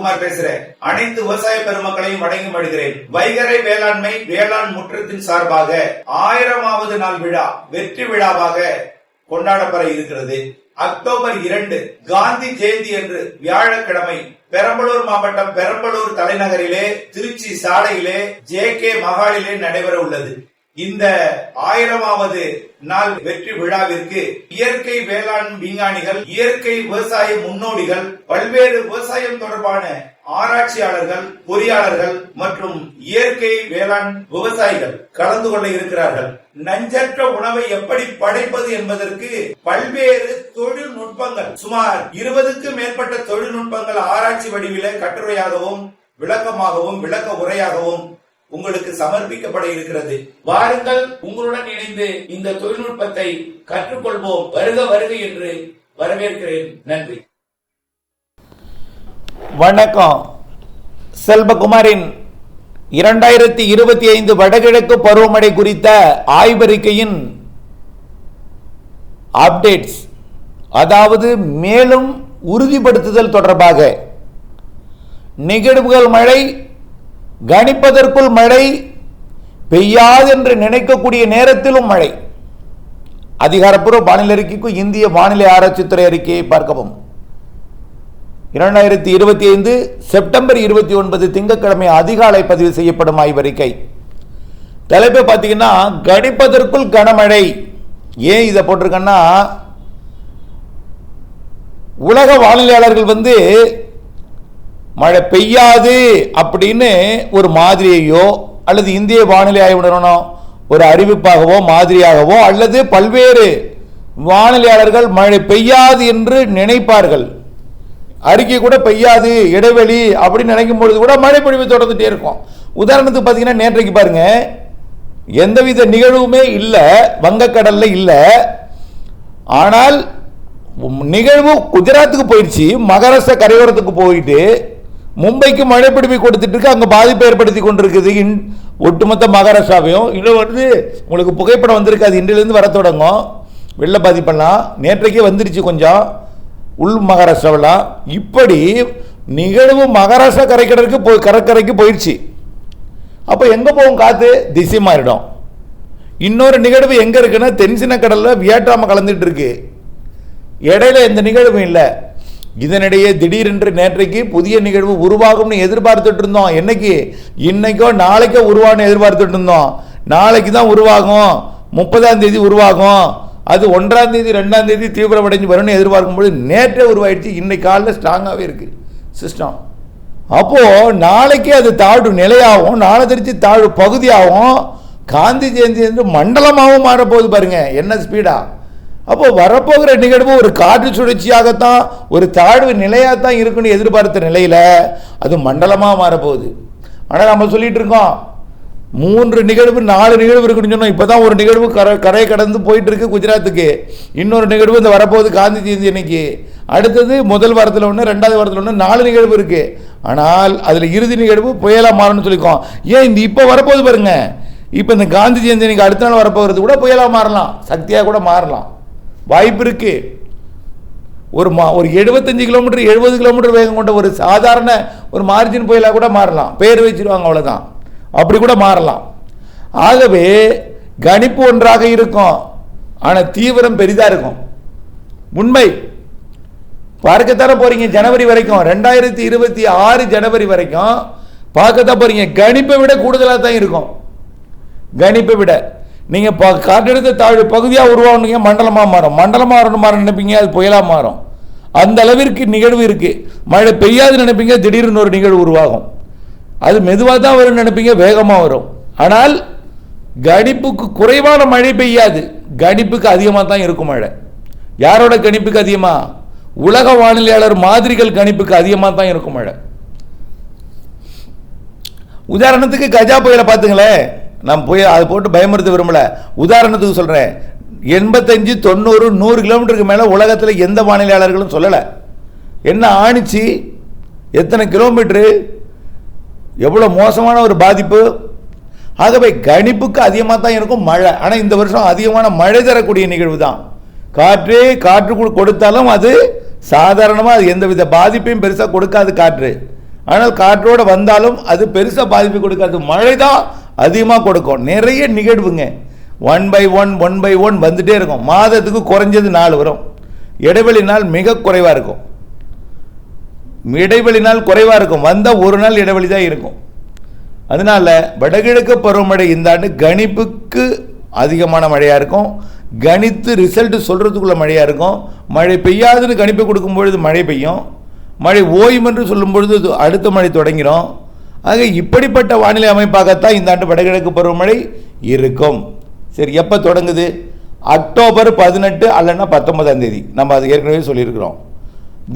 செல்வகுமார் பேசுறேன். அனைத்து விவசாய பெருமக்களையும் வணங்கி மடுகிறேன் வைகரை வேளாண்மை வேளாண் முற்றத்தின் சார்பாக ஆயிரமாவது நாள் விழா வெற்றி விழாவாக கொண்டாடப்பட இருக்கிறது. அக்டோபர் இரண்டு காந்தி ஜெயந்தி என்று வியாழக்கிழமை பெரம்பலூர் மாவட்டம் பெரம்பலூர் தலைநகரிலே திருச்சி சாலையிலே ஜே கே மகாலிலே நடைபெற உள்ளது. இந்த ஆயிரமாவது நாள் வெற்றி விழாவிற்கு இயற்கை வேளாண் விஞ்ஞானிகள் இயற்கை விவசாய முன்னோடிகள் பல்வேறு விவசாயம் தொடர்பான ஆராய்ச்சியாளர்கள் பொறியாளர்கள் மற்றும் இயற்கை வேளாண் விவசாயிகள் கலந்து கொள்ள இருக்கிறார்கள். நஞ்சற்ற உணவை எப்படி படைப்பது என்பதற்கு பல்வேறு தொழில்நுட்பங்கள் சுமார் இருபதுக்கும் மேற்பட்ட தொழில்நுட்பங்கள் ஆராய்ச்சி வடிவில கட்டுரையாகவும் விளக்கமாகவும் விளக்க உரையாகவும் உங்களுக்கு சமர்ப்பிக்கப்பட இருக்கிறது. வாருங்கள் உங்களுடன் இணைந்து இந்த தொழில்நுட்பத்தை கற்றுக்கொள்வோம். வருக வருக என்று வரவேற்கிறேன். நன்றி. வணக்கம். செல்வகுமாரின் இரண்டாயிரத்தி இருபத்தி ஐந்து வடகிழக்கு பருவமழை குறித்த ஆய்வறிக்கையின் அப்டேட்ஸ் அதாவது மேலும் உறுதிப்படுத்துதல் தொடர்பாக நிகழ்வுகள் மழை கணிப்பதற்குள் மழை பெய்யாது என்று நினைக்கக்கூடிய நேரத்திலும் மழை. அதிகாரப்பூர்வ வானிலை அறிக்கைக்கும் இந்திய வானிலை ஆராய்ச்சித்துறை அறிக்கையை பார்க்கவும். இரண்டாயிரத்தி இருபத்தி ஐந்து செப்டம்பர் இருபத்தி ஒன்பது திங்கட்கிழமை அதிகாலை பதிவு செய்யப்படும் ஆய்வறிக்கை. தலைப்பை பார்த்தீங்கன்னா கணிப்பதற்குள் கனமழை. ஏன் இதை போட்டிருக்கேன்னா உலக வானிலையாளர்கள் வந்து மழை பெய்யாது அப்படின்னு ஒரு மாதிரியையோ அல்லது இந்திய வானிலை ஆய்வு நிறுவனம் ஒரு அறிவிப்பாகவோ மாதிரியாகவோ அல்லது பல்வேறு வானிலையாளர்கள் மழை பெய்யாது என்று நினைப்பார்கள். அறிக்கை கூட பெய்யாது இடைவெளி அப்படின்னு நினைக்கும் பொழுது கூட மழை பொழிவு தொடர்ந்துட்டே இருக்கும். உதாரணத்துக்கு பார்த்தீங்கன்னா நேற்றைக்கு பாருங்க எந்தவித நிகழ்வுமே இல்லை வங்கக்கடல்ல இல்லை. ஆனால் நிகழ்வு குஜராத்துக்கு போயிடுச்சு மகாராஷ்டிரா கரையோரத்துக்கு போயிட்டு மும்பைக்கு மழை பிடிப்பை கொடுத்துட்டு இருக்கு அங்கே பாதிப்பை ஏற்படுத்தி கொண்டிருக்குது. இன் ஒட்டுமொத்த மகாராஷ்டிராவையும். இன்னும் வந்து உங்களுக்கு புகைப்படம் வந்திருக்கு அது இன்றிலிருந்து வர தொடங்கும். வெள்ள பாதிப்பெல்லாம் நேற்றைக்கே வந்துருச்சு கொஞ்சம். உள் மகாராஷ்டிராவெல்லாம். இப்படி நிகழ்வு மகாராஷ்டிரா கரைக்கடலுக்கு போய் கடற்கரைக்கு போயிடுச்சு அப்போ எங்கே போகும் காற்று திசை மாறிடும். இன்னொரு நிகழ்வு எங்கே இருக்குன்னா தென்சின கடலில் வியட்நாம கலந்துட்டு இருக்கு. இடையில எந்த நிகழ்வும் இல்லை. இதனிடையே திடீரென்று நேற்றைக்கு புதிய நிகழ்வு உருவாகும்னு எதிர்பார்த்துட்டு இருந்தோம். என்னைக்கு? இன்னைக்கோ நாளைக்கோ உருவாகும்னு எதிர்பார்த்துட்டு இருந்தோம். நாளைக்கு தான் உருவாகும். முப்பதாம் தேதி உருவாகும். அது ஒன்றாம் தேதி ரெண்டாம் தேதி தீவிரமடைஞ்சு வரும்னு எதிர்பார்க்கும் பொழுது நேற்றே உருவாயிடுச்சு. இன்னைக்கு காலையில் ஸ்ட்ராங்காகவே இருக்கு சிஸ்டம் அப்போது நாளைக்கே அது தாழ்வு நிலையாகவும் நாளை தெரிச்சு தாழ்வு பகுதியாகவும் காந்தி ஜெயந்தி என்று மண்டலமாகவும் மாறப்போகுது பாருங்க. என்ன ஸ்பீடாக அப்போ வரப்போகிற நிகழ்வு ஒரு காற்று சுழற்சியாகத்தான் ஒரு தாழ்வு நிலையாக தான் இருக்குன்னு எதிர்பார்த்த நிலையில் அது மண்டலமாக மாறப்போகுது. ஆனால் நம்ம சொல்லிட்டு இருக்கோம் மூன்று நிகழ்வு நாலு நிகழ்வு இருக்குன்னு சொன்னோம். இப்போதான் ஒரு நிகழ்வு கரை கரையை கடந்து போயிட்டு இருக்கு குஜராத்துக்கு. இன்னொரு நிகழ்வு இந்த வரப்போகுது காந்தி ஜெயந்தி அன்னைக்கு. அடுத்தது முதல் வாரத்தில் ஒன்று ரெண்டாவது வாரத்தில் ஒன்று நாலு நிகழ்வு இருக்கு. ஆனால் அதில் இறுதி நிகழ்வு புயலாக மாறணும்னு சொல்லிக்கோம் ஏன் இந்த இப்போ வரப்போகுது பாருங்க. இப்போ இந்த காந்தி ஜெயந்தி அன்னைக்கு அடுத்த நாள் வரப்போகிறது கூட புயலாக மாறலாம். சக்தியாக கூட மாறலாம். வாய்ப்பு இருக்குது ஒரு மா ஒரு எழுபத்தஞ்சு கிலோமீட்டர் எழுபது கிலோமீட்டர் வேகம் கொண்ட ஒரு சாதாரண ஒரு மார்ஜின் புயலாக கூட மாறலாம். பேர் வச்சிருவாங்க அவ்வளோதான் அப்படி கூட மாறலாம். ஆகவே கணிப்பு ஒன்றாக இருக்கும். ஆனால் தீவிரம் பெரிதாக இருக்கும். உண்மை. பார்க்கத்தானே போகிறீங்க ஜனவரி வரைக்கும். ரெண்டாயிரத்தி இருபத்தி ஆறு ஜனவரி வரைக்கும் பார்க்கத்தான் போகிறீங்க கணிப்பை விட கூடுதலாக தான் இருக்கும். கணிப்பை விட. நீங்கள் ப காற்றெடுத்த தாழ்வு பகுதியாக உருவாகணுங்க மண்டலமாக மாறும். மண்டலமாக மாறணும் மாற நினைப்பீங்க அது புயலாக மாறும். அந்த அளவிற்கு நிகழ்வு இருக்குது மழை பெய்யாது நினைப்பீங்க திடீர்னு ஒரு நிகழ்வு உருவாகும். அது மெதுவாக தான் வரும்னு நினைப்பீங்க வேகமாக வரும். ஆனால் கணிப்புக்கு குறைவான மழை பெய்யாது. கணிப்புக்கு அதிகமாக தான் இருக்கும் மழை. யாரோட கணிப்புக்கு அதிகமாக உலக வானிலையாளர் மாதிரிகள் கணிப்புக்கு அதிகமாக தான் இருக்கும் மழை. உதாரணத்துக்கு கஜா புயலை பார்த்துங்களேன். நான் போய் அதை போட்டு பயமுறுத்த விரும்பல. உதாரணத்துக்கு சொல்கிறேன் எண்பத்தஞ்சு தொண்ணூறு நூறு கிலோமீட்டருக்கு மேலே உலகத்தில் எந்த வானிலையாளர்களும் சொல்லலை. என்ன ஆணிச்சு? எத்தனை கிலோமீட்ரு எவ்வளோ மோசமான ஒரு பாதிப்பு? ஆகவே கணிப்புக்கு அதிகமாக தான் இருக்கும் மழை. ஆனால் இந்த வருஷம் அதிகமான மழை தரக்கூடிய நிகழ்வு தான் காற்று காற்று கொடுத்தாலும் அது சாதாரணமாக அது எந்தவித பாதிப்பையும் பெருசாக கொடுக்காது காற்று. ஆனால் காற்றோடு வந்தாலும் அது பெருசாக பாதிப்பு கொடுக்காது. மழை தான் அதிகமாக கொடுக்கும். நிறைய நிகழ்வுங்க. One by one one by one வந்துட்டே இருக்கும். மாதத்துக்கு குறைஞ்சது நாலு வரும். இடைவெளி நாள் மிக குறைவாக இருக்கும். இடைவெளி நாள் குறைவாக இருக்கும். வந்தால் ஒரு நாள் இடைவெளி தான் இருக்கும். அதனால வடகிழக்கு பருவமழை இந்த ஆண்டு கணிப்புக்கு அதிகமான மழையாக இருக்கும். கணித்து ரிசல்ட் சொல்கிறதுக்குள்ள மழையாக இருக்கும். மழை பெய்யாதுன்னு கணிப்பு கொடுக்கும் பொழுது மழை பெய்யும். மழை ஓய்வு என்று சொல்லும் பொழுது அடுத்த மழை தொடங்கிடும் ஆக இப்படிப்பட்ட வானிலை அமைப்பாகத்தான் இந்த ஆண்டு வடகிழக்கு பருவமழை இருக்கும். சரி எப்போ தொடங்குது? அக்டோபர் பதினெட்டு அல்லன்னா பத்தொன்பதாம் தேதி. நம்ம அது ஏற்கனவே சொல்லியிருக்கிறோம்.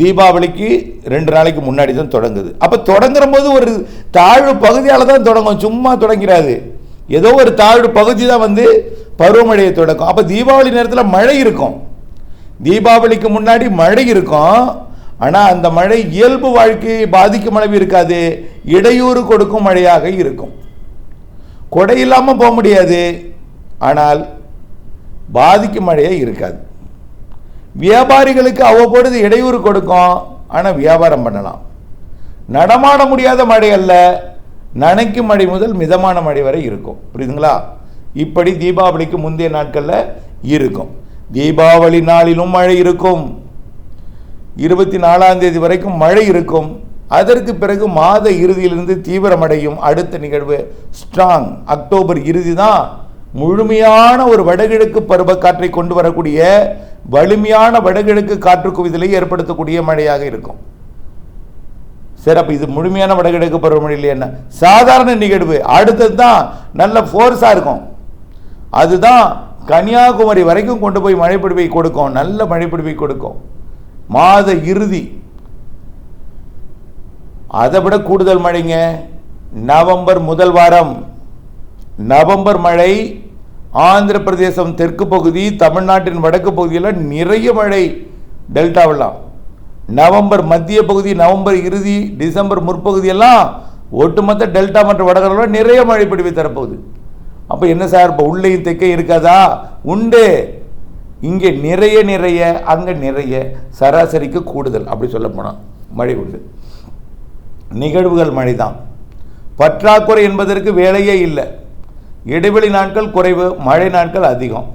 தீபாவளிக்கு ரெண்டு நாளைக்கு முன்னாடி தான் தொடங்குது. அப்போ தொடங்குற போது ஒரு தாழ்வு பகுதியால் தான் தொடங்கும். சும்மா தொடங்கிறாது. ஏதோ ஒரு தாழ்வு பகுதி தான் வந்து பருவமழையை தொடக்கும். அப்போ தீபாவளி நேரத்தில் மழை இருக்கும். தீபாவளிக்கு முன்னாடி மழை இருக்கும். ஆனால் அந்த மழை இயல்பு வாழ்க்கையை பாதிக்கும் அளவு இருக்காது. இடையூறு கொடுக்கும் மழையாக இருக்கும். கொடை இல்லாமல் போக முடியாது. ஆனால் பாதிக்கும் மழையே இருக்காது. வியாபாரிகளுக்கு அவ்வப்பொழுது இடையூறு கொடுக்கும். ஆனால் வியாபாரம் பண்ணலாம். நடமாட முடியாத மழை அல்ல. நனைக்கும் மழை முதல் மிதமான மழை வரை இருக்கும். புரியுதுங்களா? இப்படி தீபாவளிக்கு முந்தைய நாட்களில் இருக்கும். தீபாவளி நாளிலும் மழை இருக்கும். இருபத்தி நாலாம் தேதி வரைக்கும் மழை இருக்கும். அதற்கு பிறகு மாத இறுதியிலிருந்து தீவிரமடையும் அடுத்த நிகழ்வு ஸ்ட்ராங். அக்டோபர் இறுதி தான் முழுமையான ஒரு வடகிழக்கு பருவக்காற்றை கொண்டு வரக்கூடிய வலிமையான வடகிழக்கு காற்று குவிதலை ஏற்படுத்தக்கூடிய மழையாக இருக்கும். சரி இது முழுமையான வடகிழக்கு பருவமழை என்ன? சாதாரண நிகழ்வு. அடுத்தது தான் நல்ல ஃபோர்ஸாக இருக்கும். அதுதான் கன்னியாகுமரி வரைக்கும் கொண்டு போய் மழைப்பிடிப்பை கொடுக்கும். நல்ல மழைப்பிடிப்பை கொடுக்கும். மாத இறுதி. அதை விட கூடுதல் மழைங்க? நவம்பர் முதல் வாரம். நவம்பர் மழை ஆந்திர பிரதேசம் தெற்கு பகுதி தமிழ்நாட்டின் வடக்கு பகுதியில் நிறைய மழை டெல்டாவெல்லாம் நவம்பர் மத்திய பகுதி நவம்பர் இறுதி டிசம்பர் முற்பகுதியெல்லாம் ஒட்டுமொத்த டெல்டா மற்றும் வடகரில் நிறைய மழை பிடிவை தரப்போகுது. அப்போ என்ன சார் இப்போ உள்ளேயும் தெற்கே இருக்காதா? உண்டு. இங்கே நிறைய நிறைய அங்கே நிறைய சராசரிக்கு கூடுதல் அப்படி சொல்ல போனால் மழை உண்டு. நிகழ்வுகள் மழைதான். பற்றாக்குறை என்பதற்கு வேலையே இல்லை. இடைவெளி நாட்கள் குறைவு மழை நாட்கள் அதிகம்.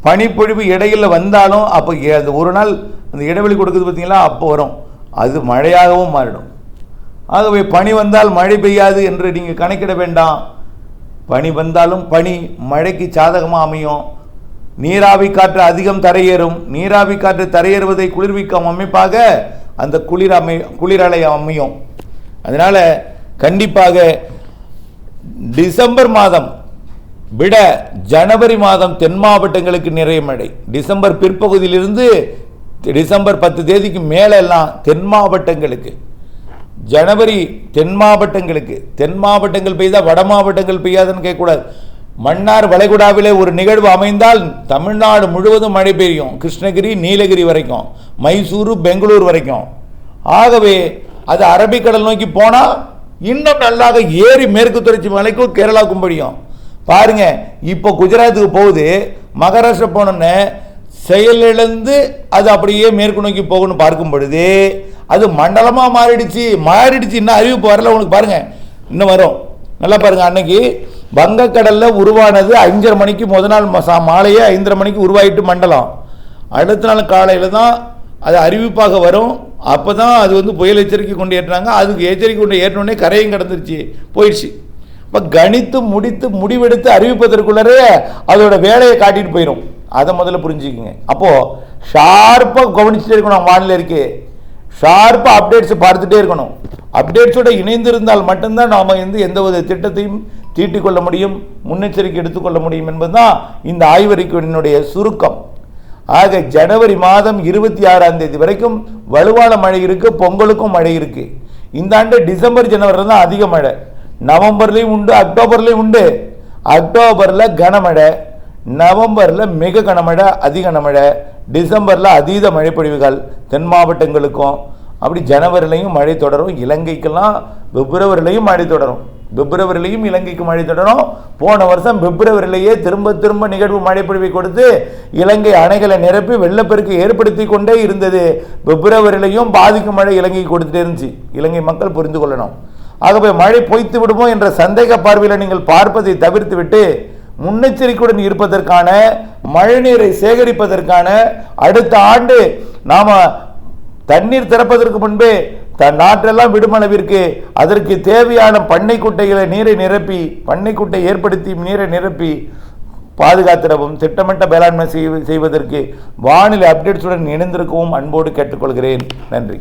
பனிப்பொழிவு இடையில் வந்தாலும் அப்போ ஏ- அந்த ஒரு நாள் அந்த இடைவெளி கொடுக்குது பார்த்தீங்களா அப்போ வரும். அது மழையாகவும் மாறிடும். ஆகவே பனி வந்தால் மழை பெய்யாது என்று நீங்கள் கணக்கிட வேண்டாம். பனி வந்தாலும் பனி மழைக்கு சாதகமாக அமையும். நீராவி காற்று அதிகம் தரையேறும். நீராவி காற்று தரையேறுவதை குளிர்விக்கும் அமைப்பாக அந்த குளிர் அமை குளிரலை அமையும். அதனால் கண்டிப்பாக டிசம்பர் மாதம் விட ஜனவரி மாதம் தென் மாவட்டங்களுக்கு நிறைய மழை டிசம்பர் பிற்பகுதியிலிருந்து டிசம்பர் பத்து தேதிக்கு மேலே எல்லாம் தென் மாவட்டங்களுக்கு ஜனவரி தென் மாவட்டங்களுக்கு தென் மாவட்டங்கள் பெய்தால் வட மாவட்டங்கள் பெய்யாதுன்னு கேட்கக்கூடாது. மன்னார் வளைகுடாவிலே ஒரு நிகழ்வு அமைந்தால் தமிழ்நாடு முழுவதும் மழை பெய்யும். கிருஷ்ணகிரி நீலகிரி வரைக்கும் மைசூரு பெங்களூர் வரைக்கும். ஆகவே அது அரபிக்கடல் நோக்கி போனால் இன்னும் நல்லாக ஏறி மேற்கு தொடர்ச்சி மலைக்கும் கேரளாவுக்கும் படியும். பாருங்க இப்போ குஜராத்துக்கு போகுது. மகாராஷ்டிரா போனோன்னே செயலிழந்து அது அப்படியே மேற்கு நோக்கி போகணும்னு பார்க்கும் பொழுது அது மண்டலமாக மாறிடுச்சு. மாறிடுச்சு இன்னும் அறிவிப்பு வரல. உனக்கு பாருங்க இன்னும் வரும். நல்லா பாருங்க அன்னைக்கு வங்கக்கடலில் உருவானது அஞ்சரை மணிக்கு முத நாள் சா- மாலையே ஐந்தரை மணிக்கு உருவாயிட்டு மண்டலம். அடுத்த நாள் காலையில் தான் அது அறிவிப்பாக வரும். அப்போ தான் அது வந்து புயல் எச்சரிக்கை கொண்டு ஏற்றினாங்க. அதுக்கு எச்சரிக்கை கொண்டு ஏற்றினோடனே கரையும் கடந்துருச்சு. போயிடுச்சு. இப்போ கணித்து முடித்து முடிவெடுத்து அறிவிப்பதற்குள்ளரே அதோட வேலையை காட்டிட்டு போயிடும் அதை முதல்ல புரிஞ்சுக்கிங்க. அப்போது ஷார்ப்பாக கவனிச்சுட்டே இருக்கணும் வானிலை இருக்கு ஷார்ப்பாக அப்டேட்ஸை பார்த்துட்டே இருக்கணும். அப்டேட்ஸோட இணைந்திருந்தால் மட்டும்தான் நாம் வந்து எந்த ஒரு திட்டத்தையும் தீட்டிக்கொள்ள முடியும் முன்னெச்சரிக்கை எடுத்துக்கொள்ள முடியும் என்பதுதான் இந்த ஆய்வறிக்கையினுடைய சுருக்கம். ஆக ஜனவரி மாதம் இருபத்தி ஆறாம் தேதி வரைக்கும் வலுவான மழை இருக்கு பொங்கலுக்கும் மழை இருக்கு. இந்த ஆண்டு டிசம்பர் ஜனவரியில் தான் அதிக மழை. நவம்பர்லேயும் உண்டு அக்டோபர்லேயும் உண்டு. அக்டோபரில் கனமழை நவம்பரில் மிக கனமழை அதி கனமழை டிசம்பரில் அதீத மழைப்பொழிவுகள் தென் மாவட்டங்களுக்கும். அப்படி ஜனவரிலையும் மழை தொடரும் இலங்கைக்கெல்லாம் பிப்ரவரிலையும் மழை தொடரும். பிப்ரவரியிலையும் இலங்கைக்கு மழை தொடரும். போன வருஷம் பிப்ரவரியிலேயே திரும்ப திரும்ப நிகழ்வு மழைப்பொழிவை கொடுத்து இலங்கை அணைகளை நிரப்பி வெள்ளப்பெருக்கு ஏற்படுத்தி கொண்டே இருந்தது. பிப்ரவரியிலையும் பாதிக்கும் மழை இலங்கைக்கு கொடுத்துட்டே இருந்துச்சு. இலங்கை மக்கள் புரிந்து கொள்ளணும். ஆகவே மழை பொய்த்து விடுமோ என்ற சந்தேக பார்வையில் நீங்கள் பார்ப்பதை தவிர்த்து விட்டு முன்னெச்சரிக்கையுடன் இருப்பதற்கான மழைநீரை சேகரிப்பதற்கான அடுத்த ஆண்டு நாம தண்ணீர் திறப்பதற்கு முன்பே தன் நாட்டெல்லாம் விடுமளவிற்கு அதற்கு தேவையான பண்ணை குட்டைகளை நீரை நிரப்பி பண்ணை குட்டை ஏற்படுத்தி நீரை நிரப்பி பாதுகாத்திடவும் திட்டமிட்ட மேலாண்மை செய்வதற்கு வானிலை அப்டேட்ஸுடன் இணைந்திருக்கவும் அன்போடு கேட்டுக்கொள்கிறேன். நன்றி.